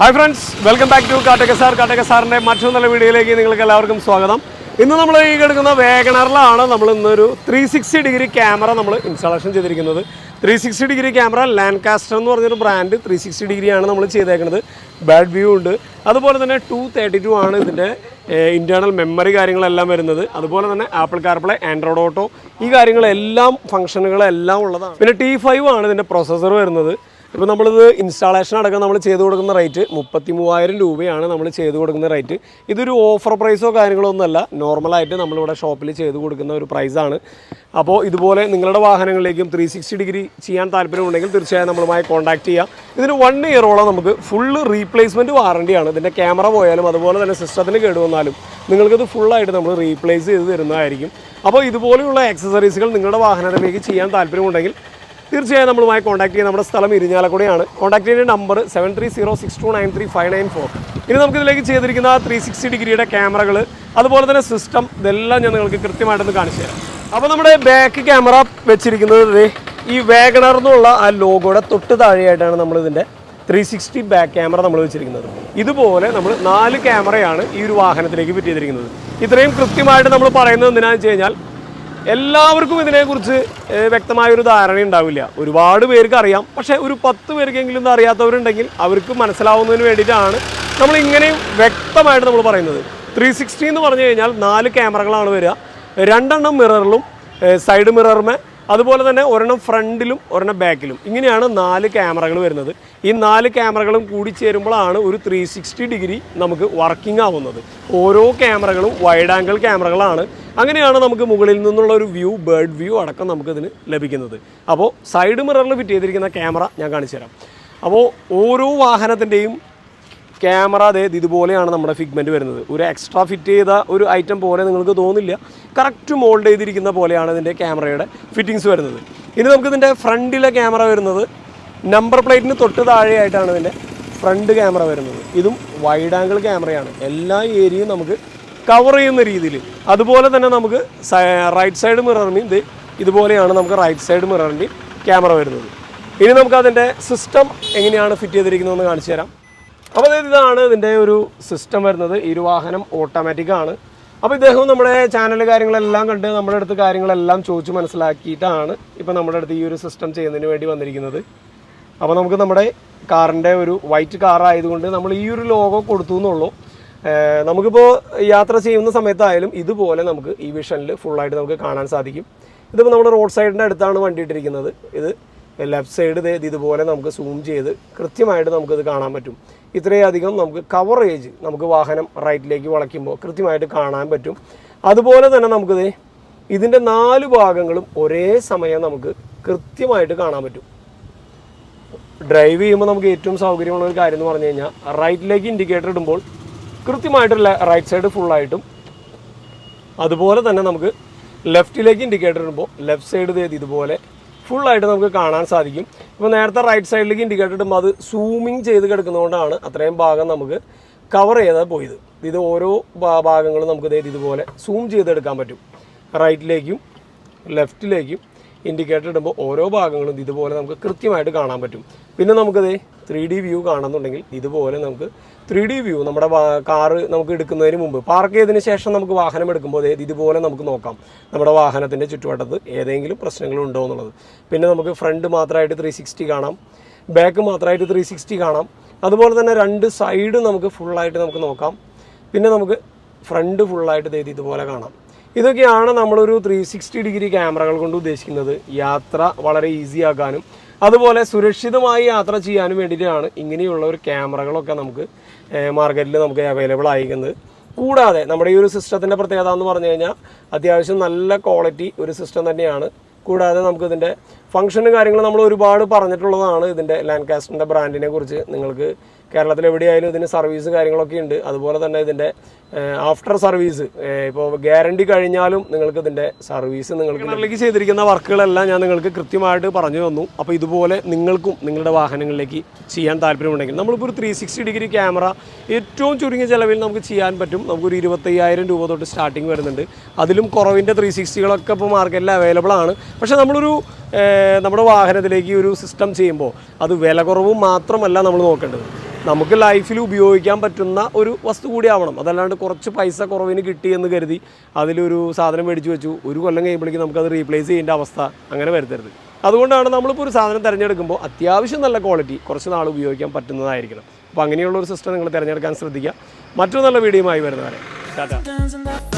Hi friends welcome back to Kattaka sir. Kattaka സാറിന്റെ മറ്റൊരു നല്ല വീഡിയോയിലേക്ക് നിങ്ങൾക്ക് എല്ലാവർക്കും സ്വാഗതം. ഇന്ന് നമ്മൾ ഈ കിടക്കുന്ന വേഗണറിലാണ് നമ്മൾ ഇന്നൊരു ത്രീ സിക്സ്റ്റി ഡിഗ്രി ക്യാമറ നമ്മൾ ഇൻസ്റ്റാളേഷൻ ചെയ്തിരിക്കുന്നത്. Three sixty degree camera land caster എന്ന് പറഞ്ഞൊരു ബ്രാൻഡ് ത്രീ സിക്സ്റ്റി ഡിഗ്രിയാണ് നമ്മൾ ചെയ്തേക്കുന്നത് ബാഡ് വ്യൂ ഉണ്ട്. അതുപോലെ തന്നെ ടു തേർട്ടി ടു ആണ് ഇതിന്റെ ഇന്റേർണൽ മെമ്മറി കാര്യങ്ങളെല്ലാം വരുന്നത്. അതുപോലെ തന്നെ ആപ്പിൾ കാർപ്ലേ ആൻഡ്രോയിഡ് ഓട്ടോ ഈ കാര്യങ്ങളെല്ലാം ഫംഗ്ഷനുകളെല്ലാം ഉള്ളതാണ്. പിന്നെ ടി ഫൈവ് ആണ് ഇതിന്റെ പ്രൊസസ്സർ വരുന്നത്. ഇപ്പോൾ നമ്മളിത് ഇൻസ്റ്റാളേഷൻ അടക്കം നമ്മൾ ചെയ്ത് കൊടുക്കുന്ന റേറ്റ് മുപ്പത്തി മൂവായിരം രൂപയാണ് നമ്മൾ ചെയ്ത് കൊടുക്കുന്ന റേറ്റ് ഇതൊരു ഓഫർ പ്രൈസോ കാര്യങ്ങളോ ഒന്നുമല്ല നോർമലായിട്ട് നമ്മളിവിടെ ഷോപ്പിൽ ചെയ്ത് കൊടുക്കുന്ന ഒരു പ്രൈസാണ് അപ്പോൾ ഇതുപോലെ നിങ്ങളുടെ വാഹനങ്ങളിലേക്കും ത്രീ സിക്സ്റ്റി ഡിഗ്രി ചെയ്യാൻ താല്പര്യമുണ്ടെങ്കിൽ തീർച്ചയായും നമ്മളുമായി കോൺടാക്ട് ചെയ്യാം. ഇതിന് വൺ ഇയറോളം നമുക്ക് ഫുള്ള് റീപ്ലേസ്മെന്റ് വാറണ്ടിയാണ് ഇതിന്റെ ക്യാമറ പോയാലും അതുപോലെ തന്നെ സിസ്റ്റത്തിന് കേടുവന്നാലും നിങ്ങൾക്കിത് ഫുള്ളായിട്ട് നമ്മൾ റീപ്ലേസ് ചെയ്ത് തരുന്നതായിരിക്കും. അപ്പോൾ ഇതുപോലെയുള്ള ആക്സസറീസുകൾ നിങ്ങളുടെ വാഹനത്തിലേക്ക് ചെയ്യാൻ താല്പര്യമുണ്ടെങ്കിൽ തീർച്ചയായും നമ്മളുമായി കോൺടാക്ട് ചെയ്യാൻ നമ്മുടെ സ്ഥലം ഇരിഞ്ഞാലക്കുടയാണ്. കോൺടാക്ട് ചെയ്യുന്ന number seven three zero six two nine three five nine four ഇനി നമുക്കിതിലേക്ക് ചെയ്തിരിക്കുന്ന ത്രീ സിക്സ്റ്റി ഡിഗ്രിയുടെ ക്യാമറകൾ അതുപോലെ തന്നെ സിസ്റ്റം ഇതെല്ലാം ഞാൻ നിങ്ങൾക്ക് കൃത്യമായിട്ടൊന്ന് കാണിച്ചു തരാം. അപ്പോൾ നമ്മുടെ ബാക്ക് ക്യാമറ വെച്ചിരിക്കുന്നത് ഈ വേഗണർ എന്നുള്ള ആ ലോഗോയുടെ തൊട്ട് താഴെയായിട്ടാണ് നമ്മളിതിന്റെ ത്രീ സിക്സ്റ്റി ബാക്ക് ക്യാമറ നമ്മൾ വെച്ചിരിക്കുന്നത്. ഇതുപോലെ നമ്മൾ നാല് ക്യാമറയാണ് ഈ ഒരു വാഹനത്തിലേക്ക് ഫിറ്റ് ചെയ്തിരിക്കുന്നത്. ഇത്രയും കൃത്യമായിട്ട് നമ്മൾ പറയുന്നത് എന്തിനാണെന്ന് വെച്ച് കഴിഞ്ഞാൽ എല്ലാവർക്കും ഇതിനെക്കുറിച്ച് വ്യക്തമായ വ്യക്തമായൊരു ധാരണ ഉണ്ടാവില്ല. ഒരുപാട് പേർക്ക് അറിയാം. പക്ഷേ ഒരു പത്ത് പേർക്കെങ്കിലും ഇത് അറിയാത്തവരുണ്ടെങ്കിൽ അവർക്ക് മനസ്സിലാവുന്നതിന് വേണ്ടിയിട്ടാണ് നമ്മൾ ഇങ്ങനെയും വ്യക്തമായിട്ട് നമ്മൾ പറയുന്നത്. ത്രീ സിക്സ്റ്റി എന്ന് പറഞ്ഞു കഴിഞ്ഞാൽ നാല് ക്യാമറകളാണ് വരിക. രണ്ടെണ്ണം മിററിലും സൈഡ് മിററുമേ അതുപോലെ തന്നെ ഒരെണ്ണം ഫ്രണ്ടിലും ഒരെണ്ണം ബാക്കിലും. ഇങ്ങനെയാണ് നാല് ക്യാമറകൾ വരുന്നത്. ഈ നാല് ക്യാമറകളും കൂടി ചേരുമ്പോഴാണ് ഒരു ത്രീ സിക്സ്റ്റി ഡിഗ്രി നമുക്ക് വർക്കിംഗ് ആവുന്നത്. ഓരോ ക്യാമറകളും വൈഡ് ആംഗിൾ ക്യാമറകളാണ്. അങ്ങനെയാണ് നമുക്ക് മുകളിൽ നിന്നുള്ള ഒരു വ്യൂ ബേർഡ് വ്യൂ അടക്കം നമുക്കിതിന് ലഭിക്കുന്നത്. അപ്പോൾ സൈഡ് മിററിൽ ഫിറ്റ് ചെയ്തിരിക്കുന്ന ക്യാമറ ഞാൻ കാണിച്ചു തരാം അപ്പോൾ ഓരോ വാഹനത്തിന്റെയും ക്യാമറ അതേ ഇതുപോലെയാണ് നമ്മുടെ ഫിഗ്മെന്റ് വരുന്നത്. ഒരു എക്സ്ട്രാ ഫിറ്റ് ചെയ്ത ഒരു ഐറ്റം പോലെ നിങ്ങൾക്ക് തോന്നില്ല. കറക്റ്റ് മോൾഡ് ചെയ്തിരിക്കുന്ന പോലെയാണ് ഇതിന്റെ ക്യാമറയുടെ ഫിറ്റിങ്സ് വരുന്നത്. ഇനി നമുക്ക് ഇതിന്റെ ഫ്രണ്ടിലെ ക്യാമറ വരുന്നത്. നമ്പർ പ്ലേറ്റിന് തൊട്ട് താഴെയായിട്ടാണ് ഇതിന്റെ ഫ്രണ്ട് ക്യാമറ വരുന്നത്. ഇതും വൈഡ് ആംഗിൾ ക്യാമറയാണ്. എല്ലാ ഏരിയയും നമുക്ക് കവർ ചെയ്യുന്ന രീതിയിൽ. അതുപോലെ തന്നെ നമുക്ക് റൈറ്റ് സൈഡ് മിററിന്റെയും ഇത് ഇതുപോലെയാണ് നമുക്ക് റൈറ്റ് സൈഡ് മിററിന്റെയും ക്യാമറ വരുന്നത്. ഇനി നമുക്ക് അതിന്റെ സിസ്റ്റം എങ്ങനെയാണ് ഫിറ്റ് ചെയ്തിരിക്കുന്നതെന്ന് കാണിച്ചു തരാം. അപ്പോൾ ഇതാണ് ഇതിന്റെ ഒരു സിസ്റ്റം വരുന്നത്. ഈ ഒരു വാഹനം ഓട്ടോമാറ്റിക് ആണ്. അപ്പോൾ ഇദ്ദേഹം നമ്മുടെ ചാനൽ കാര്യങ്ങളെല്ലാം കണ്ട് നമ്മുടെ അടുത്ത് കാര്യങ്ങളെല്ലാം ചോദിച്ച് മനസ്സിലാക്കിയിട്ടാണ് ഇപ്പോൾ നമ്മുടെ അടുത്ത് ഈ ഒരു സിസ്റ്റം ചെയ്യുന്നതിന് വേണ്ടി വന്നിരിക്കുന്നത്. അപ്പോൾ നമുക്ക് നമ്മുടെ കാറിന്റെ ഒരു വൈറ്റ് കാർ ആയതുകൊണ്ട് നമ്മൾ ഈ ഒരു ലോഗോ കൊടുത്തു എന്നുള്ളൂ. നമുക്കിപ്പോൾ യാത്ര ചെയ്യുന്ന സമയത്തായാലും ഇതുപോലെ നമുക്ക് ഈ വിഷനിൽ ഫുള്ളായിട്ട് നമുക്ക് കാണാൻ സാധിക്കും. ഇതിപ്പോൾ നമ്മുടെ റോഡ് സൈഡിന്റെ അടുത്താണ് വണ്ടി ഇട്ടിരിക്കുന്നത്. ഇത് ലെഫ്റ്റ് സൈഡ് ഇതുപോലെ നമുക്ക് സൂം ചെയ്ത് കൃത്യമായിട്ട് നമുക്കിത് കാണാൻ പറ്റും. ഇത്രയധികം നമുക്ക് കവറേജ് നമുക്ക് വാഹനം റൈറ്റിലേക്ക് വളയ്ക്കുമ്പോൾ കൃത്യമായിട്ട് കാണാൻ പറ്റും. അതുപോലെ തന്നെ നമുക്കിത് ഇതിന്റെ നാല് ഭാഗങ്ങളും ഒരേ സമയം നമുക്ക് കൃത്യമായിട്ട് കാണാൻ പറ്റും. ഡ്രൈവ് ചെയ്യുമ്പോൾ നമുക്ക് ഏറ്റവും സൗകര്യമുള്ള ഒരു കാര്യം എന്ന് പറഞ്ഞു കഴിഞ്ഞാൽ റൈറ്റിലേക്ക് ഇൻഡിക്കേറ്റർ ഇടുമ്പോൾ കൃത്യമായിട്ട് റൈറ്റ് സൈഡ് ഫുള്ളായിട്ടും അതുപോലെ തന്നെ നമുക്ക് ലെഫ്റ്റിലേക്ക് ഇൻഡിക്കേറ്റർ ഇടുമ്പോൾ ലെഫ്റ്റ് സൈഡ് ഇതുപോലെ ഫുള്ളായിട്ട് നമുക്ക് കാണാൻ സാധിക്കും. ഇപ്പോൾ നേരത്തെ റൈറ്റ് സൈഡിലേക്ക് ഇൻഡിക്കേറ്റർ ഇടുമ്പോൾ അത് സൂമിങ് ചെയ്ത് കിടക്കുന്നതുകൊണ്ടാണ് അത്രയും ഭാഗം നമുക്ക് കവർ ചെയ്താൽ പോയത്. ഇത് ഓരോ ഭാഗങ്ങളും നമുക്ക് ഇതുപോലെ സൂം ചെയ്തെടുക്കാൻ പറ്റും. റൈറ്റിലേക്കും ലെഫ്റ്റിലേക്കും ഇൻഡിക്കേറ്റർ ഇടുമ്പോൾ ഓരോ ഭാഗങ്ങളും ഇതുപോലെ നമുക്ക് കൃത്യമായിട്ട് കാണാൻ പറ്റും. പിന്നെ നമുക്കത് ത്രീ ഡി വ്യൂ കാണുന്നുണ്ടെങ്കിൽ ഇതുപോലെ നമുക്ക് ത്രീ ഡി വ്യൂ നമ്മുടെ കാറ് നമുക്ക് എടുക്കുന്നതിന് മുമ്പ് പാർക്ക് ചെയ്തതിന് ശേഷം നമുക്ക് വാഹനം എടുക്കുമ്പോൾ ഇതുപോലെ നമുക്ക് നോക്കാം. നമ്മുടെ വാഹനത്തിന്റെ ചുറ്റുവട്ടത്ത് ഏതെങ്കിലും പ്രശ്നങ്ങളുണ്ടോ എന്നുള്ളത്. പിന്നെ നമുക്ക് ഫ്രണ്ട് മാത്രമായിട്ട് ത്രീ സിക്സ്റ്റി കാണാം. ബാക്ക് മാത്രമായിട്ട് ത്രീ സിക്സ്റ്റി കാണാം. അതുപോലെ തന്നെ രണ്ട് സൈഡ് നമുക്ക് ഫുള്ളായിട്ട് നമുക്ക് നോക്കാം. പിന്നെ നമുക്ക് ഫ്രണ്ട് ഫുള്ളായിട്ട് ഇതുപോലെ കാണാം. ഇതൊക്കെയാണ് നമ്മളൊരു ത്രീ സിക്സ്റ്റി ഡിഗ്രി ക്യാമറകൾ കൊണ്ട് ഉദ്ദേശിക്കുന്നത്. യാത്ര വളരെ ഈസി ആക്കാനും അതുപോലെ സുരക്ഷിതമായി യാത്ര ചെയ്യാനും വേണ്ടിയിട്ടാണ് ഇങ്ങനെയുള്ള ഒരു ക്യാമറകളൊക്കെ നമുക്ക് മാർക്കറ്റിൽ നമുക്ക് അവൈലബിൾ ആയിരിക്കുന്നത്. കൂടാതെ നമ്മുടെ ഈ ഒരു സിസ്റ്റത്തിന്റെ പ്രത്യേകത എന്ന് പറഞ്ഞു കഴിഞ്ഞാൽ അത്യാവശ്യം നല്ല ക്വാളിറ്റി ഒരു സിസ്റ്റം തന്നെയാണ്. കൂടാതെ നമുക്കിതിന്റെ ഫംഗ്ഷനും കാര്യങ്ങളും നമ്മൾ ഒരുപാട് പറഞ്ഞിട്ടുള്ളതാണ് ഇതിന്റെ ലാൻഡ് കാസ്റ്റിന്റെ ബ്രാൻഡിനെ കുറിച്ച് നിങ്ങൾക്ക് കേരളത്തിൽ എവിടെയായാലും ഇതിന് സർവീസ് കാര്യങ്ങളൊക്കെ ഉണ്ട്. അതുപോലെ തന്നെ ഇതിന്റെ ആഫ്റ്റർ സർവീസ് ഇപ്പോൾ ഗ്യാരണ്ടി കഴിഞ്ഞാലും നിങ്ങൾക്ക് ഇതിന്റെ സർവീസ് നിങ്ങൾക്ക് നിങ്ങളിലേക്ക് ചെയ്തിരിക്കുന്ന വർക്കുകളെല്ലാം ഞാൻ നിങ്ങൾക്ക് കൃത്യമായിട്ട് പറഞ്ഞു തന്നു. അപ്പോൾ ഇതുപോലെ നിങ്ങൾക്കും നിങ്ങളുടെ വാഹനങ്ങളിലേക്ക് ചെയ്യാൻ താല്പര്യമുണ്ടെങ്കിൽ നമ്മളിപ്പോൾ ഒരു ത്രീ സിക്സ്റ്റി ഡിഗ്രി ക്യാമറ ഏറ്റവും ചുരുങ്ങിയ ചിലവിൽ നമുക്ക് ചെയ്യാൻ പറ്റും. നമുക്കൊരു ഇരുപത്തയ്യായിരം രൂപ തൊട്ട് സ്റ്റാർട്ടിങ് വരുന്നുണ്ട്. അതിലും കുറവിന്റെ ത്രീ സിക്സ്റ്റികളൊക്കെ ഇപ്പോൾ മാർക്കറ്റിൽ അവൈലബിൾ ആണ്. പക്ഷേ നമ്മളൊരു നമ്മുടെ വാഹനത്തിലേക്ക് ഒരു സിസ്റ്റം ചെയ്യുമ്പോൾ അത് വില കുറവും മാത്രമല്ല നമ്മൾ നോക്കേണ്ടത്. നമുക്ക് ലൈഫിൽ ഉപയോഗിക്കാൻ പറ്റുന്ന ഒരു വസ്തു കൂടി ആവണം. അതല്ലാണ്ട് കുറച്ച് പൈസ കുറവിന് കിട്ടി എന്ന് കരുതി അതിലൊരു സാധനം മേടിച്ച് വെച്ചു. ഒരു കൊല്ലം കഴിയുമ്പോഴേക്കും നമുക്കത് റീപ്ലേസ് ചെയ്യേണ്ട അവസ്ഥ അങ്ങനെ വരുത്തരുത്. അതുകൊണ്ടാണ് നമ്മളിപ്പോൾ ഒരു സാധനം തിരഞ്ഞെടുക്കുമ്പോൾ അത്യാവശ്യം നല്ല ക്വാളിറ്റി കുറച്ച് നാൾ ഉപയോഗിക്കാൻ പറ്റുന്നതായിരിക്കണം. അപ്പോൾ അങ്ങനെയുള്ള ഒരു സിസ്റ്റം നിങ്ങൾ തിരഞ്ഞെടുക്കാൻ ശ്രദ്ധിക്കുക. മറ്റൊരു നല്ല വീഡിയോയുമായി വരുന്നവരെ. ടാറ്റ.